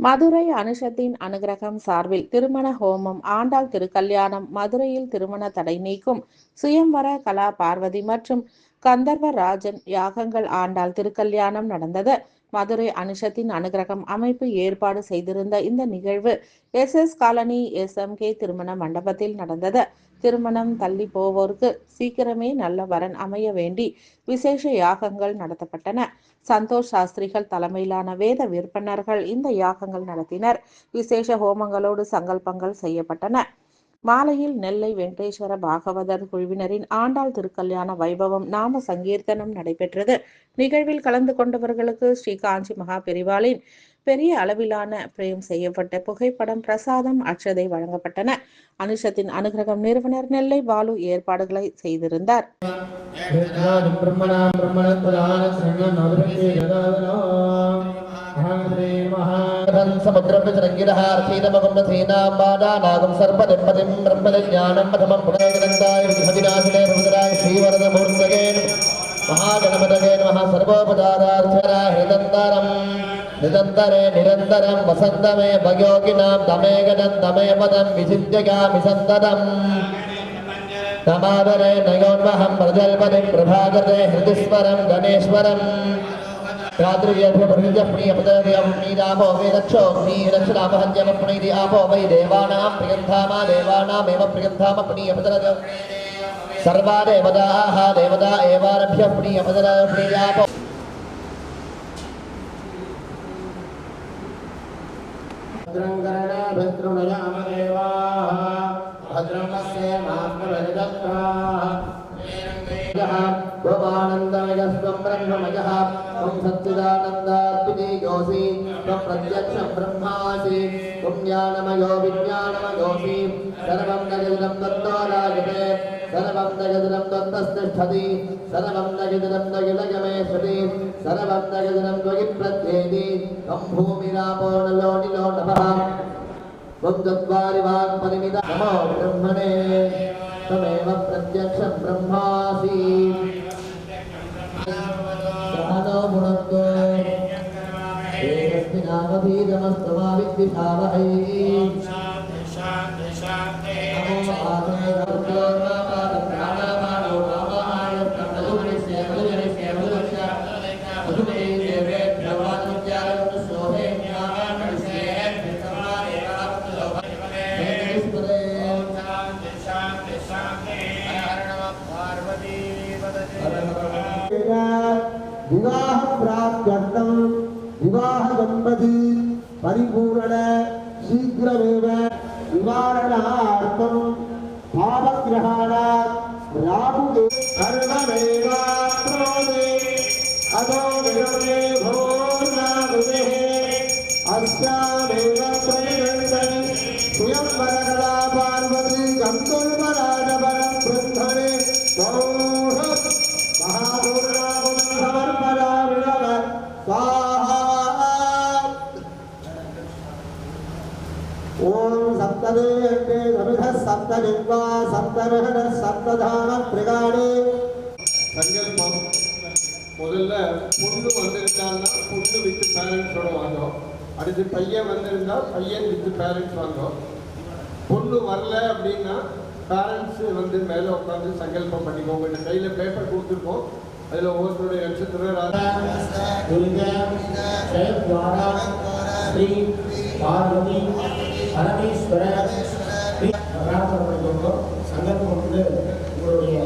மதுரை அனுஷத்தின் அனுகிரகம் சார்பில் திருமண ஹோமம் ஆண்டாள் திருக்கல்யாணம் மதுரையில் திருமண தடை நீக்கும் சுயம்வர கலா பார்வதி மற்றும் கந்தர்வராஜன் யாகங்கள் ஆண்டாள் திருக்கல்யாணம் நடந்தது. மதுரை அனுஷத்தின் அனுகிரகம் அமைப்பு ஏற்பாடு செய்திருந்த இந்த நிகழ்வு S S colony S M K திருமண மண்டபத்தில் நடந்தது. திருமணம் தள்ளி போவோருக்கு சீக்கிரமே நல்ல வரன் அமைய வேண்டி விசேஷ யாகங்கள் நடத்தப்பட்டன. சந்தோஷ் சாஸ்திரிகள் தலைமையிலான வேத விற்பனர்கள் இந்த யாகங்கள் நடத்தினர். விசேஷ ஹோமங்களோடு சங்கல்பங்கள் செய்யப்பட்டன. மாலையில் நெல்லை வெங்கடேஸ்வர பாகவதர் குழுவினரின் ஆண்டாள் திருக்கல்யாண வைபவம் நாம சங்கீர்த்தனம் நடைபெற்றது. நிகழ்வில் கலந்து கொண்டவர்களுக்கு ஸ்ரீ காஞ்சி மகா பெரிவாளின் பெரிய அளவிலான பிரேம் செய்யப்பட்ட புகைப்படம் பிரசாதம் அச்சதை வழங்கப்பட்டன. அனுஷத்தின் அனுகிரகம் நிறுவனர் நெல்லை பாலு ஏற்பாடுகளை செய்திருந்தார். பிரம்மணா பிரம்மண பிரதான சரணம் அவருக்கு महान्द्रे महाधन् समुद्रविचरङ्गिरः अर्थितमगुण्डधीनां बाडानागं सर्पनिर्पतिं ब्रह्मज्ञानं प्रथमं पुनर्ग्रन्थाय विधिनाशिने भुजराय श्रीवरदमूर्तये महागणपतये नमः सर्वोपचारार्थरा हृदन्तरम् निरन्तरे निरन्तरं वसन्तमे भयोगिनां तमे गणं तमे पदं विचिन्त्यगामि रात्रिव्यभ्यपृणीजप्णीयपदव्यवणीरापो वै रक्षोऽग्नी रक्षरापहज्यमप्णीति आपो वै देवानां प्रियन्धाम देवानामेव प्रियन्धामप्णीयपदरज सर्वा देवताः देवता एवारभ्य प्णीयपदरप्णीयापो भद्रं करणाभद्रुणया प्रज्ञानय स्वं ब्रह्ममयः त्वं सच्चिदानन्दात्मिके योऽसि। त्वं प्रत्यक्षब्रह्मासि त्वं ज्ञानमयो विज्ञानमयोऽसि। सर्वं न जगदं दत्तो राजते। सर्वं न जगदं दत्तस्तिष्ठति। सर्वं न जगदं न जलगमेष्यति सर्वं न जगदं त्वयि प्रत्येति त्वं भूमिरापो नलो निलो नभः त्वं चत्वारि वाक्परिमितमो ब्रह्मणे। त्वमेव प्रत्यक्षं ब्रह्मासि। सहनो भुनक्तो एकस्मिनावधीतमस्तु मा विद्विषावहै விவாக பிரார்த்தம் விவாக என்பது பரிபூரண சீக்கிரமேவ நிவாரணார்த்தம் பாவகிரகாணா ராகுதே கர்மமேவா பிரோதே அதோ விரமே भोर्नादुदेः अस्यामे ॐ सप्तदेहटे नमिधः சப்த सप्तरहणः सप्तधाன பிரகாணி. சங்கல்பம் முதல்ல பொண்ணு வந்திருந்தால்னா பொண்ணு வித்து பேரண்ட்ஸோட வந்தோம் அடுத்து பையன் வந்திருந்தா பையன் வித்து பேரண்ட்ஸ் வந்தோம் பொண்ணு வரல அப்படின்னா பேரண்ட்ஸ் வந்து மேலே உட்காந்து சங்கல்பம் பண்ணிக்கோங்க இந்த கையில் பேப்பர் கொடுத்துருக்கோம். அதில் ஒவ்வொருத்தருடைய நட்சத்திர ராஜா ஸ்ரீ பார்வதி பரமேஸ்வர வராமப்படுத்தும் சங்கல்பம் வந்து உங்களுடைய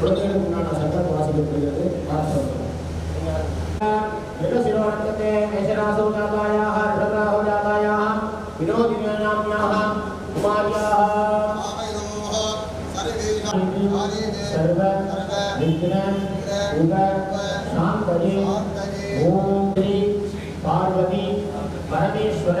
குழந்தைகளுக்கு உண்டான சங்கல்பம் வாசிக்கப்படுகிறது. பார்த்து சிரோவர்த்தத்தை மேஷராசோ ஜாதாயாக ஹர்ஷராசோ ஜாதாயாக பார்வதி பரமேஸ்வர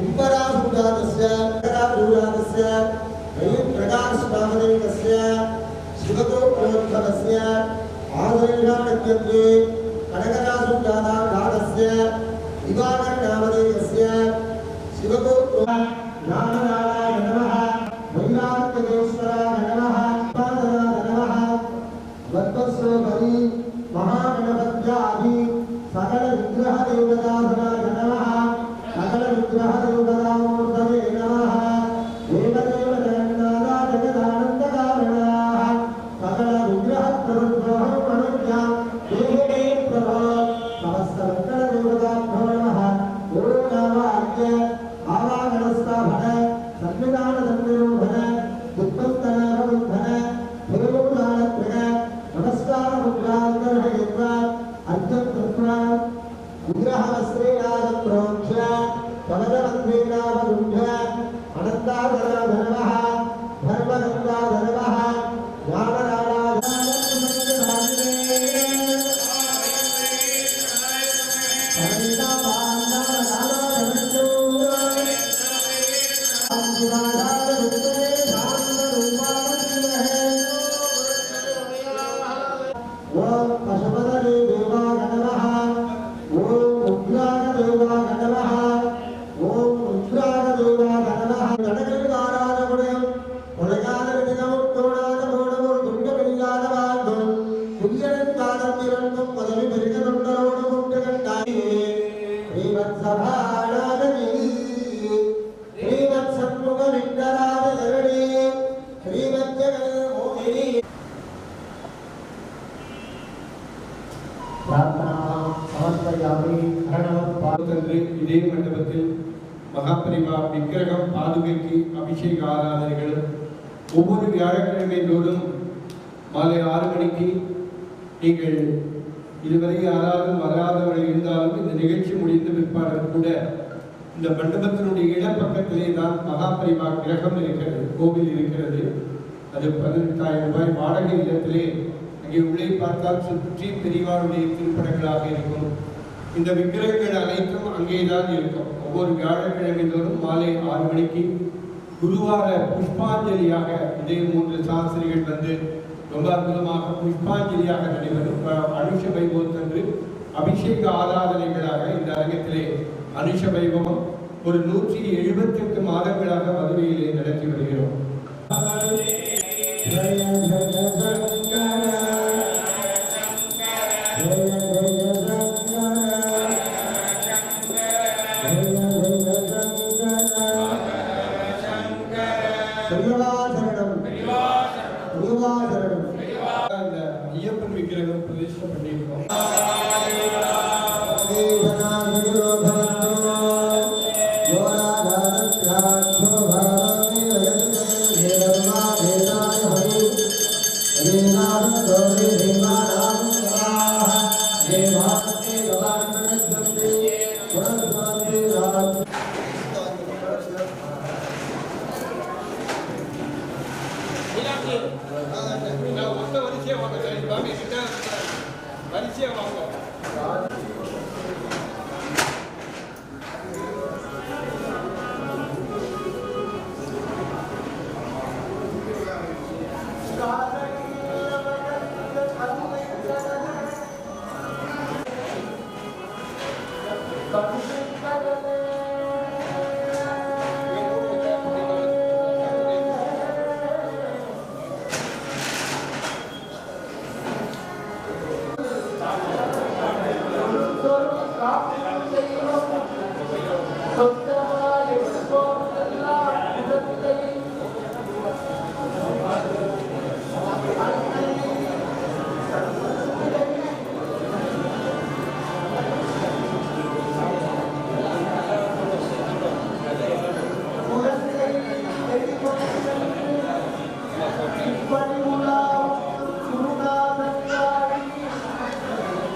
कुम्भराशुजातस्य मकराशुजातस्य प्रकाशनामदेवस्य शिवगोप्रोद्भवस्य आदरेषानक्षत्रे कनकराशुजाताघातस्य दिवाकरनामदेवस्य शिवगोप्रो ज्ञानदानाय विग्रहवस्त्रेणादं प्रोक्ष्य कवचवन्धेनावरुह्य अनन्ताधराधनवः धर्मगङ्गाधनवः இதே மண்டபத்தில் மகாபரிவா விக்கிரகம் பாதுகைக்கு அபிஷேக ஆராதனைகள் ஒவ்வொரு வியாழக்கிழமை தோறும் மாலை ஆறு மணிக்கு நீங்கள் இதுவரை யாராவது வராதவர்கள் இருந்தாலும் இந்த நிகழ்ச்சி முடிந்த பிற்பாடு கூட இந்த மண்டபத்தினுடைய இடப்பக்கத்திலே தான் மகாபரிவா கிரகம் இருக்கிறது கோவில் இருக்கிறது. அது பதினெட்டாயிரம் ரூபாய் வாடகை இடத்திலே இங்கே உள்ளே பார்த்தால் சுற்றி பெரியவாருடைய திருப்படங்களாக இருக்கும். இந்த விக்கிரகங்கள் அனைத்தும் அங்கேதான் இருக்கும். ஒவ்வொரு வியாழக்கிழமை தோறும் மாலை ஆறு மணிக்கு குருவார புஷ்பாஞ்சலியாக இதே மூன்று சாஸ்திரிகள் வந்து ரொம்ப அற்புதமாக புஷ்பாஞ்சலியாக நடைபெறும். அனுஷ வைபவத்தன்று அபிஷேக ஆராதனைகளாக இந்த அரங்கத்திலே அனுஷ வைபவம் ஒரு நூற்றி எழுபத்தெட்டு மாதங்களாக மதுரையிலே நடத்தி வருகிறோம். विजयनगर प्रदेश का पंडित Thank you. வரிசையாக வாங்க வரிசையாக வாங்க.